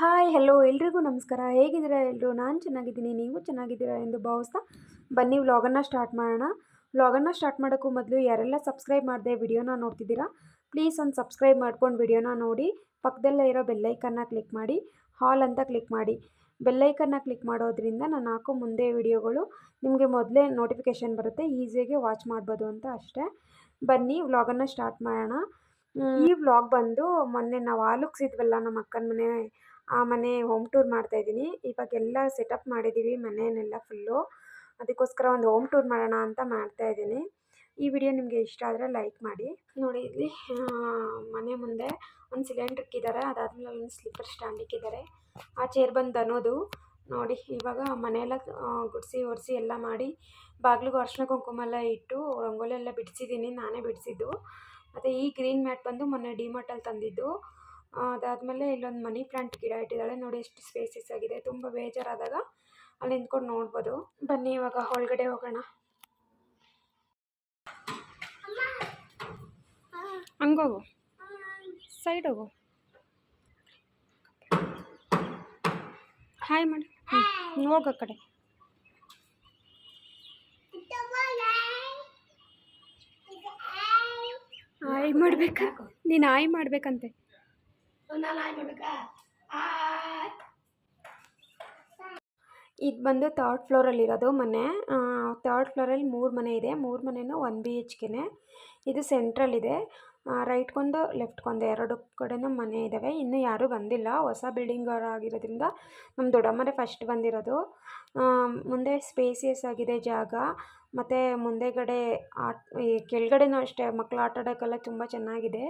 Hi hello ಎಲ್ರಿಗೂ ನಮಸ್ಕಾರ. ಹೇಗಿದ್ದೀರಾ ಎಲ್ಲರೂ ನಾನು ಚೆನ್ನಾಗಿದ್ದೀನಿ. ನೀವು ಚೆನ್ನಾಗಿದ್ದೀರಾ ಎಂದು ಭಾವಿಸ್ತಾ ಬನ್ನಿ ವ್ಲಾಗನ್ನು ಸ್ಟಾರ್ಟ್ ಮಾಡೋಣ. ವ್ಲಾಗನ್ನು ಸ್ಟಾರ್ಟ್ ಮಾಡೋಕ್ಕೂ ಮೊದಲು ಯಾರೆಲ್ಲ ಸಬ್ಸ್ಕ್ರೈಬ್ ಮಾಡಿದೆ ವಿಡಿಯೋನ ನೋಡ್ತಿದ್ದೀರಾ ಪ್ಲೀಸ್ ಒಂದು ಸಬ್ಸ್ಕ್ರೈಬ್ ಮಾಡ್ಕೊಂಡು ವಿಡಿಯೋನ ನೋಡಿ. ಪಕ್ಕದಲ್ಲೇ ಇರೋ ಬೆಲ್ಲೈಕನ್ನ ಕ್ಲಿಕ್ ಮಾಡಿ ಹಾಲ್ ಅಂತ ಕ್ಲಿಕ್ ಮಾಡಿ. ಬೆಲ್ಲೈಕನ್ನ ಕ್ಲಿಕ್ ಮಾಡೋದ್ರಿಂದ ನಾನು ಹಾಕೋ ಮುಂದೆ ವಿಡಿಯೋಗಳು ನಿಮಗೆ ಮೊದಲೇ ನೋಟಿಫಿಕೇಷನ್ ಬರುತ್ತೆ ಈಸಿಯಾಗಿ ವಾಚ್ ಮಾಡ್ಬೋದು ಅಂತ ಅಷ್ಟೇ. ಬನ್ನಿ ವ್ಲಾಗನ್ನು ಸ್ಟಾರ್ಟ್ ಮಾಡೋಣ. ಈ ವ್ಲಾಗ್ ಬಂದು ಮೊನ್ನೆ ನಾವು ಆಲುಕ್ಸಿದ್ವಲ್ಲ ನಮ್ಮ ಅಕ್ಕನ ಮನೆ ಆ ಮನೆ ಹೋಮ್ ಟೂರ್ ಮಾಡ್ತಾ ಇದ್ದೀನಿ. ಇವಾಗೆಲ್ಲ ಸೆಟಪ್ ಮಾಡಿದ್ದೀವಿ ಮನೆಯನ್ನೆಲ್ಲ ಫುಲ್ಲು ಅದಕ್ಕೋಸ್ಕರ ಒಂದು ಹೋಮ್ ಟೂರ್ ಮಾಡೋಣ ಅಂತ ಮಾಡ್ತಾ ಇದ್ದೀನಿ. ಈ ವಿಡಿಯೋ ನಿಮಗೆ ಇಷ್ಟ ಆದರೆ ಲೈಕ್ ಮಾಡಿ. ನೋಡಿ ಇಲ್ಲಿ ಮನೆ ಮುಂದೆ ಒಂದು ಸಿಲಿಂಡರ್ ಇಕ್ಕಿದ್ದಾರೆ ಅದಾದಮೇಲೆ ಒಂದು ಸ್ಲಿಪ್ಪರ್ ಸ್ಟ್ಯಾಂಡ್ ಇಕ್ಕಿದ್ದಾರೆ ಆ ಚೇರ್ ಬಂದು ಅನ್ನೋದು. ನೋಡಿ ಇವಾಗ ಮನೆಯೆಲ್ಲ ಗುಡಿಸಿ ಒರೆಸಿ ಎಲ್ಲ ಮಾಡಿ ಬಾಗಿಲಿಗೆ ಅರ್ಶಿನ ಕುಂಕುಮ ಎಲ್ಲ ಇಟ್ಟು ರಂಗೋಲಿ ಎಲ್ಲ ಬಿಡಿಸಿದ್ದೀನಿ, ನಾನೇ ಬಿಡಿಸಿದ್ದು. ಮತ್ತು ಈ ಗ್ರೀನ್ ಮ್ಯಾಟ್ ಬಂದು ಮೊನ್ನೆ ಡಿಮಾರ್ಟಲ್ಲಿ ತಂದಿದ್ದು. ಅದಾದಮೇಲೆ ಇಲ್ಲೊಂದು ಮನಿ ಪ್ಲಾಂಟ್ ಗಿಡ ಇಟ್ಟಿದ್ದಾಳೆ. ನೋಡಿ ಎಷ್ಟು ಸ್ಪೇಸಸ್ ಆಗಿದೆ. ತುಂಬ ಬೇಜಾರಾದಾಗ ಅಲ್ಲಿ ನಿಂತ್ಕೊಂಡು ನೋಡ್ಬೋದು. ಬನ್ನಿ ಇವಾಗ ಒಳಗಡೆ ಹೋಗೋಣ. ಹಂಗೋಗು ಸೈಡ್ ಹೋಗು. ಹಾಯ್ ಮಾಡಿ ಹೋಗೋ ಕಡೆ. ಆಯ್ ಮಾಡ್ಬೇಕಾ? ನೀನು ಆಯ್ ಮಾಡ್ಬೇಕಂತೆ. ಇದು ಬಂದು ತರ್ಡ್ ಫ್ಲೋರಲ್ಲಿರೋದು ಮನೆ. ತರ್ಡ್ ಫ್ಲೋರಲ್ಲಿ ಮೂರು ಮನೆ ಇದೆ. ಮೂರು ಮನೆಯೂ ಒನ್ ಬಿ ಎಚ್ ಕೆನೆ ಇದು ಸೆಂಟ್ರಲ್ಲಿದೆ ರೈಟ್ಗೊಂದು ಲೆಫ್ಟ್ಗೊಂದು ಎರಡು ಕಡೆನೂ ಮನೆ ಇದ್ದಾವೆ ಇನ್ನೂ ಯಾರೂ ಬಂದಿಲ್ಲ. ಹೊಸ ಬಿಲ್ಡಿಂಗ್ ಆಗಿರೋದ್ರಿಂದ ನಮ್ಮ ಮನೆ ಫಸ್ಟ್ ಬಂದಿರೋದು. ಮುಂದೆ ಸ್ಪೇಸಿಯಸ್ ಆಗಿದೆ ಜಾಗ. ಮತ್ತು ಮುಂದೆಗಡೆ ಆಟ, ಈ ಕೆಳಗಡೆನೂ ಅಷ್ಟೇ ಮಕ್ಳು ಆಟ ಆಡೋಕ್ಕೆಲ್ಲ ತುಂಬ ಚೆನ್ನಾಗಿದೆ.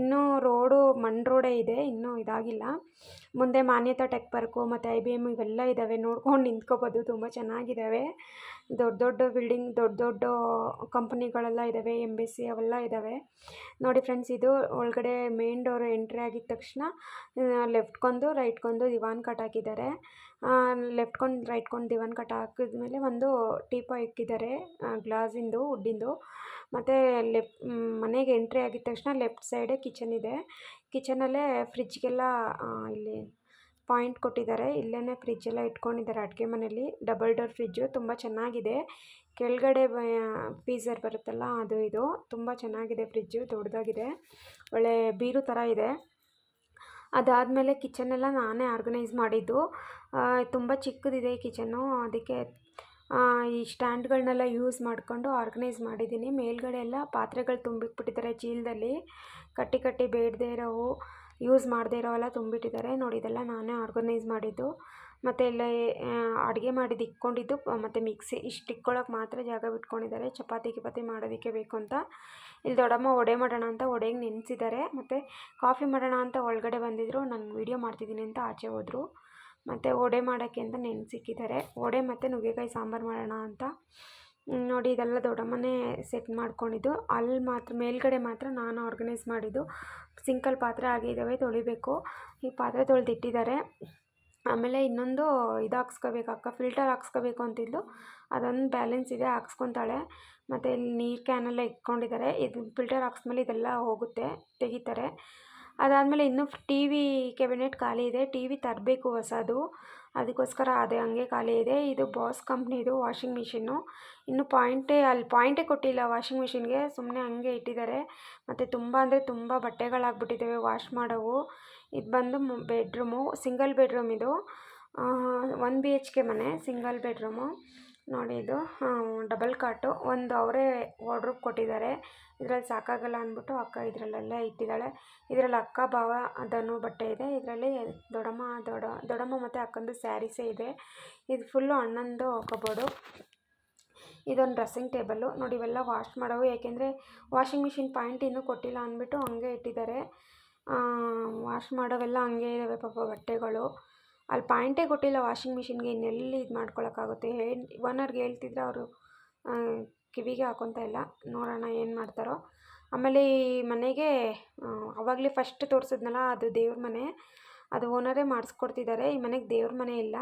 ಇನ್ನೂ ರೋಡು ಮಣ್ಣು ರೋಡೇ ಇದೆ, ಇನ್ನೂ ಇದಾಗಿಲ್ಲ. ಮುಂದೆ ಮಾನ್ಯತಾ ಟೆಕ್ ಪಾರ್ಕು ಮತ್ತು ಐ ಬಿ ಎಂ ಇವೆಲ್ಲ ಇದ್ದಾವೆ ನೋಡ್ಕೊಂಡು ನಿಂತ್ಕೋಬೋದು, ತುಂಬ ಚೆನ್ನಾಗಿದ್ದಾವೆ ದೊಡ್ಡ ದೊಡ್ಡ ಬಿಲ್ಡಿಂಗ್, ದೊಡ್ಡ ದೊಡ್ಡ ಕಂಪನಿಗಳೆಲ್ಲ ಇದ್ದಾವೆ ಎಂ ಬಿ ಸಿ ಅವೆಲ್ಲ ಇದ್ದಾವೆ ನೋಡಿ ಫ್ರೆಂಡ್ಸ್, ಇದು ಒಳಗಡೆ ಮೇನ್ ಡೋರ್ ಎಂಟ್ರಿ ಆಗಿದ ತಕ್ಷಣ ಲೆಫ್ಟ್ಗೊಂದು ರೈಟ್ಗೊಂದು ದಿವಾನ್ ಕಟ್ ಹಾಕಿದ್ದಾರೆ. ಲೆಫ್ಟ್ಕೊಂಡು ರೈಟ್ಕೊಂಡು ದಿವಾನ್ ಕಟ್ ಹಾಕಿದ್ಮೇಲೆ ಒಂದು ಟೀಪ ಇಕ್ಕಿದ್ದಾರೆ. ಗ್ಲಾಸಿಂದು, ವುಡ್ಡಿಂದು. ಮತ್ತು ಲೆಫ್ಟ್ ಮನೆಗೆ ಎಂಟ್ರಿ ಆಗಿದ ತಕ್ಷಣ ಲೆಫ್ಟ್ ಸೈಡೆ ಕಿಚನ್ ಇದೆ. ಕಿಚನಲ್ಲೇ ಫ್ರಿಜ್ಗೆಲ್ಲ ಇಲ್ಲಿ ಪಾಯಿಂಟ್ ಕೊಟ್ಟಿದ್ದಾರೆ. ಇಲ್ಲೇ ಫ್ರಿಜ್ಜೆಲ್ಲ ಇಟ್ಕೊಂಡಿದ್ದಾರೆ ಅಡುಗೆ ಮನೇಲಿ ಡಬಲ್ ಡೋರ್ ಫ್ರಿಜ್ಜು, ತುಂಬ ಚೆನ್ನಾಗಿದೆ. ಕೆಳಗಡೆ ಫೀಸರ್ ಬರುತ್ತಲ್ಲ, ಅದು ಇದು. ತುಂಬ ಚೆನ್ನಾಗಿದೆ ಫ್ರಿಜ್ಜು, ದೊಡ್ಡದಾಗಿದೆ. ಒಳ್ಳೆ ಬೀರು ಥರ ಇದೆ. ಅದಾದಮೇಲೆ ಕಿಚನ್ನೆಲ್ಲ ನಾನೇ ಆರ್ಗನೈಸ್ ಮಾಡಿದ್ದು. ತುಂಬ ಚಿಕ್ಕದಿದೆ ಕಿಚನ್ನು. ಅದಕ್ಕೆ ಈ ಸ್ಟ್ಯಾಂಡ್ಗಳನ್ನೆಲ್ಲ ಯೂಸ್ ಮಾಡಿಕೊಂಡು ಆರ್ಗನೈಸ್ ಮಾಡಿದ್ದೀನಿ. ಮೇಲ್ಗಡೆ ಎಲ್ಲ ಪಾತ್ರೆಗಳು ತುಂಬಿಟ್ಬಿಟ್ಟಿದ್ದಾರೆ ಚೀಲದಲ್ಲಿ. ಕಟ್ಟಿ ಕಟ್ಟಿ ಬೇಡದೇ ಇರೋವು, ಯೂಸ್ ಮಾಡದೇ ಇರೋವೆಲ್ಲ ತುಂಬಿಟ್ಟಿದ್ದಾರೆ. ನೋಡಿ, ಇದೆಲ್ಲ ನಾನೇ ಆರ್ಗನೈಸ್ ಮಾಡಿದ್ದು. ಮತ್ತು ಎಲ್ಲ ಅಡುಗೆ ಮಾಡಿದ್ದು ಇಕ್ಕೊಂಡಿದ್ದು ಮತ್ತು ಮಿಕ್ಸಿ, ಇಷ್ಟು ಇಕ್ಕೊಳ್ಳೋಕೆ ಮಾತ್ರ ಜಾಗ ಬಿಟ್ಕೊಂಡಿದ್ದಾರೆ. ಚಪಾತಿ ಗಿಪಾತಿ ಮಾಡೋದಕ್ಕೆ ಬೇಕು ಅಂತ. ಇಲ್ಲಿ ದೊಡ್ಡಮ್ಮ ಒಡೆ ಮಾಡೋಣ ಅಂತ ಒಡೆಗೆ ನೆನೆಸಿದ್ದಾರೆ. ಮತ್ತು ಕಾಫಿ ಮಾಡೋಣ ಅಂತ ಒಳಗಡೆ ಬಂದಿದ್ದರು ನಾನು ವೀಡಿಯೋ ಮಾಡ್ತಿದ್ದೀನಿ ಅಂತ ಆಚೆ ಹೋದರು. ಮತ್ತು ವಡೆ ಮಾಡೋಕ್ಕೆ ಅಂತ ನೆನೆಸಿಕ್ಕಿದ್ದಾರೆ. ವಡೆ ಮತ್ತು ನುಗ್ಗೆಕಾಯಿ ಸಾಂಬಾರು ಮಾಡೋಣ ಅಂತ. ನೋಡಿ ಇದೆಲ್ಲ ದೊಡ್ಡಮ್ಮನೇ ಸೆಟ್ ಮಾಡ್ಕೊಂಡಿದ್ದು. ಅಲ್ಲಿ ಮಾತ್ರ, ಮೇಲ್ಗಡೆ ಮಾತ್ರ ನಾನು ಆರ್ಗನೈಸ್ ಮಾಡಿದ್ದು. ಸಿಂಕಲ್ ಪಾತ್ರೆ ಆಗಿದ್ದಾವೆ ತೊಳಿಬೇಕು. ಈ ಪಾತ್ರೆ ತೊಳೆದಿಟ್ಟಿದ್ದಾರೆ. ಆಮೇಲೆ ಇನ್ನೊಂದು ಇದು ಹಾಕ್ಸ್ಕೋಬೇಕು, ಅಕ್ಕ ಫಿಲ್ಟರ್ ಹಾಕ್ಸ್ಕೋಬೇಕು ಅಂತಿದ್ಲು. ಅದೊಂದು ಬ್ಯಾಲೆನ್ಸ್ ಇದೆ, ಹಾಕ್ಸ್ಕೊತಾಳೆ. ಮತ್ತು ಇಲ್ಲಿ ನೀರು ಕ್ಯಾನೆಲ್ಲ ಇಟ್ಕೊಂಡಿದ್ದಾರೆ. ಇದು ಫಿಲ್ಟರ್ ಹಾಕ್ಸ್ಮೇಲೆ ಇದೆಲ್ಲ ಹೋಗುತ್ತೆ, ತೆಗಿತಾರೆ. ಅದಾದಮೇಲೆ ಇನ್ನೂ ಟಿ ವಿ ಕೆಬಿನೆಟ್ ಖಾಲಿ ಇದೆ. ಟಿ ವಿ ತರಬೇಕು ಹೊಸದು. ಅದಕ್ಕೋಸ್ಕರ ಅದೇ ಹಂಗೆ ಖಾಲಿ ಇದೆ. ಇದು ಬಾಸ್ ಕಂಪ್ನಿದು ವಾಷಿಂಗ್ ಮಿಷಿನ್ನು. ಇನ್ನು ಪಾಯಿಂಟೇ, ಅಲ್ಲಿ ಪಾಯಿಂಟೇ ಕೊಟ್ಟಿಲ್ಲ ವಾಷಿಂಗ್ ಮಿಷಿನ್ಗೆ. ಸುಮ್ಮನೆ ಹಂಗೆ ಇಟ್ಟಿದ್ದಾರೆ. ಮತ್ತು ತುಂಬ ಅಂದರೆ ತುಂಬ ಬಟ್ಟೆಗಳಾಗ್ಬಿಟ್ಟಿದ್ದಾವೆ ವಾಶ್ ಮಾಡೋವು. ಇದು ಬಂದು ಬೆಡ್ರೂಮು, ಸಿಂಗಲ್ ಬೆಡ್ರೂಮ್ ಇದು ಒನ್ ಬಿ ಎಚ್ ಮನೆ, ಸಿಂಗಲ್ ಬೆಡ್ರೂಮು. ನೋಡಿ ಇದು ಡಬಲ್ ಕಾಟು ಒಂದು ಅವರೇ ವಾರ್ಡ್ರೋಬ್ ಕೊಟ್ಟಿದ್ದಾರೆ. ಇದರಲ್ಲಿ ಸಾಕಾಗಲ್ಲ ಅಂದ್ಬಿಟ್ಟು ಅಕ್ಕ ಇದರಲ್ಲೆಲ್ಲ ಇಟ್ಟಿದ್ದಾಳೆ. ಇದರಲ್ಲಿ ಅಕ್ಕ, ಭಾವ ಅದನ್ನು ಬಟ್ಟೆ ಇದೆ. ಇದರಲ್ಲಿ ದೊಡಮ್ಮ ದೊಡ ದೊಡಮ್ಮ ಮತ್ತು ಅಕ್ಕಂದು ಸ್ಯಾರೀಸೇ ಇದೆ. ಇದು ಫುಲ್ಲು ಅಣ್ಣಂದು ಕಬೋರ್ಡು. ಇದೊಂದು ಡ್ರೆಸ್ಸಿಂಗ್ ಟೇಬಲ್ಲು ನೋಡಿ ಇವೆಲ್ಲ ವಾಶ್ ಮಾಡೋವು. ಏಕೆಂದರೆ ವಾಷಿಂಗ್ ಮಿಷಿನ್ ಪಾಯಿಂಟ್ ಇನ್ನೂ ಕೊಟ್ಟಿಲ್ಲ ಅಂದ್ಬಿಟ್ಟು ಹಂಗೆ ಇಟ್ಟಿದ್ದಾರೆ. ವಾಶ್ ಮಾಡೋವೆಲ್ಲ ಹಂಗೆ ಇದ್ದಾವೆ ಪಾಪ ಬಟ್ಟೆಗಳು. ಅಲ್ಲಿ ಪಾಯಿಂಟೇ ಕೊಟ್ಟಿಲ್ಲ ವಾಷಿಂಗ್ ಮಿಷಿನ್ಗೆ, ಇನ್ನೆಲ್ಲಿ ಇದು ಮಾಡ್ಕೊಳಕ್ಕಾಗುತ್ತೆ? ಹೇಳಿ ಓನರ್ಗೆ ಹೇಳ್ತಿದ್ರೆ ಅವರು ಕಿವಿಗೆ ಹಾಕೊತ ಇಲ್ಲ. ನೋಡೋಣ ಏನು ಮಾಡ್ತಾರೋ. ಆಮೇಲೆ ಈ ಮನೆಗೆ ಅವಾಗಲೇ ಫಸ್ಟ್ ತೋರಿಸಿದ್ನಲ್ಲ, ಅದು ದೇವ್ರ ಮನೆ. ಅದು ಓನರೇ ಮಾಡಿಸ್ಕೊಡ್ತಿದ್ದಾರೆ. ಈ ಮನೆಗೆ ದೇವ್ರ ಮನೆ ಇಲ್ಲ.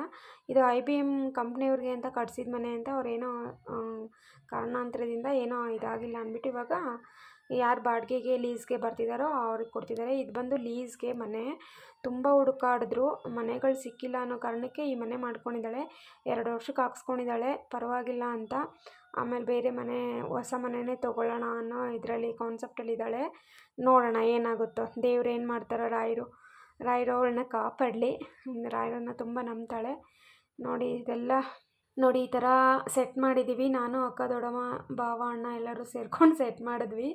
ಇದು ಐ ಬಿ ಎಂ ಕಂಪ್ನಿಯವ್ರಿಗೆ ಅಂತ ಕಟ್ಸಿದ ಮನೆ ಅಂತ ಅವ್ರೇನೋ ಕಾರಣಾಂತರದಿಂದ ಏನೋ ಇದಾಗಿಲ್ಲ ಅಂದ್ಬಿಟ್ಟು ಇವಾಗ ಯಾರು ಬಾಡಿಗೆಗೆ ಲೀಸ್ಗೆ ಬರ್ತಿದ್ದಾರೋ ಅವ್ರಿಗೆ ಕೊಡ್ತಿದ್ದಾರೆ. ಇದು ಬಂದು ಲೀಸ್ಗೆ ಮನೆ. ತುಂಬ ಹುಡುಕಾಡಿದ್ರು. ಮನೆಗಳು ಸಿಕ್ಕಿಲ್ಲ ಅನ್ನೋ ಕಾರಣಕ್ಕೆ ಈ ಮನೆ ಮಾಡ್ಕೊಂಡಿದ್ದಾಳೆ. ಎರಡು ವರ್ಷಕ್ಕೆ ಹಾಕ್ಸ್ಕೊಂಡಿದ್ದಾಳೆ. ಪರವಾಗಿಲ್ಲ ಅಂತ. ಆಮೇಲೆ ಬೇರೆ ಮನೆ, ಹೊಸ ಮನೆಯೇ ತೊಗೊಳ್ಳೋಣ ಅನ್ನೋ ಇದರಲ್ಲಿ ಕಾನ್ಸೆಪ್ಟಲ್ಲಿದ್ದಾಳೆ ನೋಡೋಣ ಏನಾಗುತ್ತೋ. ದೇವ್ರು ಏನು ಮಾಡ್ತಾರೋ ರಾಯರು ರಾಯರು ಅವಳನ್ನ ಕಾಪಾಡಲಿ. ರಾಯರನ್ನ ತುಂಬ ನಂಬ್ತಾಳೆ. ನೋಡಿ, ಇದೆಲ್ಲ ನೋಡಿ, ಈ ಥರ ಸೆಟ್ ಮಾಡಿದ್ದೀವಿ ನಾನು, ಅಕ್ಕ, ದೊಡ್ಡಮ್ಮ, ಭಾವ, ಅಣ್ಣ ಎಲ್ಲರೂ ಸೇರ್ಕೊಂಡು ಸೆಟ್ ಮಾಡಿದ್ವಿ.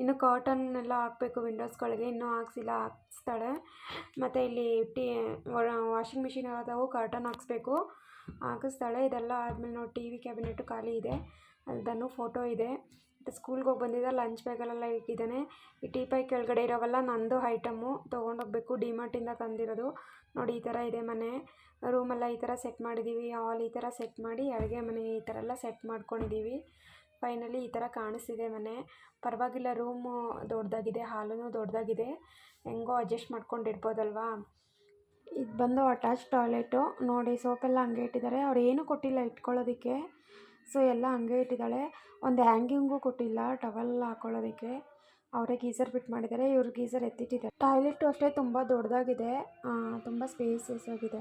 ಇನ್ನು ಕಾಟನ್ ಎಲ್ಲ ಹಾಕಬೇಕು ವಿಂಡೋಸ್ಗಳಿಗೆ ಇನ್ನೂ ಹಾಕ್ಸಿಲ್ಲ, ಹಾಕ್ಸ್ತಾಳೆ. ಮತ್ತು ಇಲ್ಲಿ ಟಿ ವಾಷಿಂಗ್ ಮಿಷಿನ್ ಆದವು ಕಾಟನ್ ಹಾಕ್ಸ್ಬೇಕು. ಹಾಕಿಸ್ತಾಳೆ. ಇದೆಲ್ಲ ಆದಮೇಲೆ ನೋಡಿ ಟಿ ವಿ ಕ್ಯಾಬಿನೆಟ್ಟು ಖಾಲಿ ಇದೆ. ಅದನ್ನು ಫೋಟೋ ಇದೆ. ಮತ್ತು ಸ್ಕೂಲ್ಗೆ ಹೋಗಿ ಬಂದಿದ್ದ. ಲಂಚ್ ಬ್ಯಾಗಲ್ಲೆಲ್ಲ ಇಟ್ಟಿದ್ದಾನೆ. ಈ ಟೀಪಾಯ್ ಕೆಳಗಡೆ ಇರೋವೆಲ್ಲ ನಂದು ಐಟಮ್ಮು ತೊಗೊಂಡೋಗ್ಬೇಕು ಡಿಮಾರ್ಟಿಂದ ತಂದಿರೋದು. ನೋಡಿ, ಈ ಥರ ಇದೆ ಮನೆ. ರೂಮೆಲ್ಲ ಈ ಥರ ಸೆಟ್ ಮಾಡಿದ್ದೀವಿ ಹಾಲ್ ಈ ಥರ ಸೆಟ್ ಮಾಡಿ, ಅಡುಗೆ ಮನೆ ಈ ಥರ ಎಲ್ಲ ಸೆಟ್ ಮಾಡ್ಕೊಂಡಿದ್ದೀವಿ ಫೈನಲಿ ಈ ಥರ ಕಾಣಿಸ್ತಿದೆ ಮನೆ. ಪರವಾಗಿಲ್ಲ ರೂಮು ದೊಡ್ಡದಾಗಿದೆ ಹಾಲೂ ದೊಡ್ಡದಾಗಿದೆ ಹೆಂಗೋ ಅಡ್ಜಸ್ಟ್ ಮಾಡ್ಕೊಂಡಿರ್ಬೋದಲ್ವಾ? ಇದು ಬಂದು ಅಟ್ಯಾಚ್ ಟಾಯ್ಲೆಟು ನೋಡಿ ಸೋಪೆಲ್ಲ ಹಂಗೆ ಇಟ್ಟಿದ್ದಾರೆ. ಅವ್ರು ಏನೂ ಕೊಟ್ಟಿಲ್ಲ ಇಟ್ಕೊಳ್ಳೋದಕ್ಕೆ. ಸೊ ಎಲ್ಲ ಹಂಗೆ ಇಟ್ಟಿದ್ದಾಳೆ. ಒಂದು ಹ್ಯಾಂಗಿಂಗು ಕೊಟ್ಟಿಲ್ಲ ಟವಲ್ ಹಾಕೊಳ್ಳೋದಕ್ಕೆ. ಅವರೇ ಗೀಸರ್ ಫಿಟ್ ಮಾಡಿದ್ದಾರೆ ಇವರು ಗೀಸರ್ ಎತ್ತಿಟ್ಟಿದ್ದಾರೆ. ಟಾಯ್ಲೆಟ್ ಅಷ್ಟೇ ತುಂಬ ದೊಡ್ಡದಾಗಿದೆ ತುಂಬ ಸ್ಪೇಸಿಯಸ್ ಆಗಿದೆ.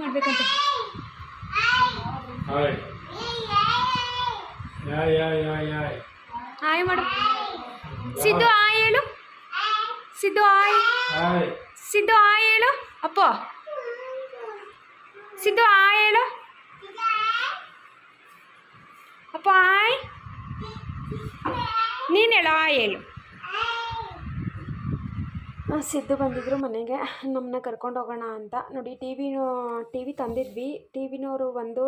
ಮಾಡಬೇಕಂತ. ಮಾಡು. ಸಿದ್ದು ಆಯೇಳು ಹೇಳು. ಸಿದ್ದು ಆಯ್ ಹಾಯ್ ಸಿದ್ದು ಆಯ್ ಹೇಳು. ಅಪ್ಪ. ಸಿದ್ದು ಆ ಹೇಳು. ಅಪ್ಪ ಆಯ್ ನೀನು ಹೇಳ. ಹೇಳು ಸಿದ್ದು ಬಂದಿದ್ರು ಮನೆಗೆ. ನಮ್ಮನ್ನ ಕರ್ಕೊಂಡು ಹೋಗೋಣ ಅಂತ. ನೋಡಿ ಟಿ ವಿ ಟಿ ವಿ ತಂದಿದ್ವಿ. ಟಿ ವಿನವರು ಬಂದು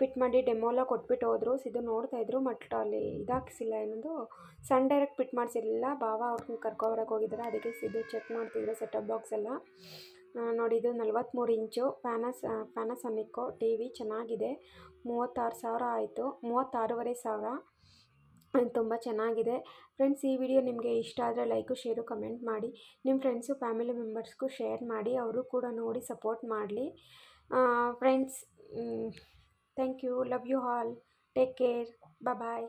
ಫಿಟ್ ಮಾಡಿ ಡೆಮೋಲ ಕೊಟ್ಬಿಟ್ಟು ಹೋದರು. ಸಿದ್ದು ನೋಡ್ತಾ ಇದ್ರು ಬಟ್ ಅಲ್ಲಿ ಇದಾಕಿಸಿಲ್ಲ ಏನೊಂದು. ಸನ್ ಡೈರೆಕ್ಟ್ ಫಿಟ್ ಮಾಡಿಸಿರಲಿಲ್ಲ. ಬಾವ ಅವ್ರನ್ನ ಕರ್ಕೊಬರಕ್ಕೆ ಹೋಗಿದ್ದಾರೆ ಅದಕ್ಕೆ ಸಿದ್ದು ಚೆಕ್ ಮಾಡ್ತಿದ್ರು ಸೆಟಪ್ ಬಾಕ್ಸ್ ಎಲ್ಲ. ನೋಡಿ, ಇದು ನಲ್ವತ್ತ್ಮೂರು ಇಂಚು. ಪ್ಯಾನಸ್ ಪ್ಯಾನಸೋನಿಕ್ಕು ಟಿ ವಿ ಚೆನ್ನಾಗಿದೆ. ಮೂವತ್ತಾರು ಸಾವಿರ ಆಯಿತು. ಮೂವತ್ತಾರೂವರೆ ಸಾವಿರ. ತುಂಬ ಚೆನ್ನಾಗಿದೆ. ಫ್ರೆಂಡ್ಸ್, ಈ ವಿಡಿಯೋ ನಿಮಗೆ ಇಷ್ಟ ಆದರೆ ಲೈಕು, ಶೇರು, ಕಮೆಂಟ್ ಮಾಡಿ. ನಿಮ್ಮ ಫ್ರೆಂಡ್ಸು, ಫ್ಯಾಮಿಲಿ ಮೆಂಬರ್ಸ್ಗೂ ಶೇರ್ ಮಾಡಿ. ಅವರು ಕೂಡ ನೋಡಿ, ಸಪೋರ್ಟ್ ಮಾಡಲಿ. Friends thank you. Love you all. Take care. Bye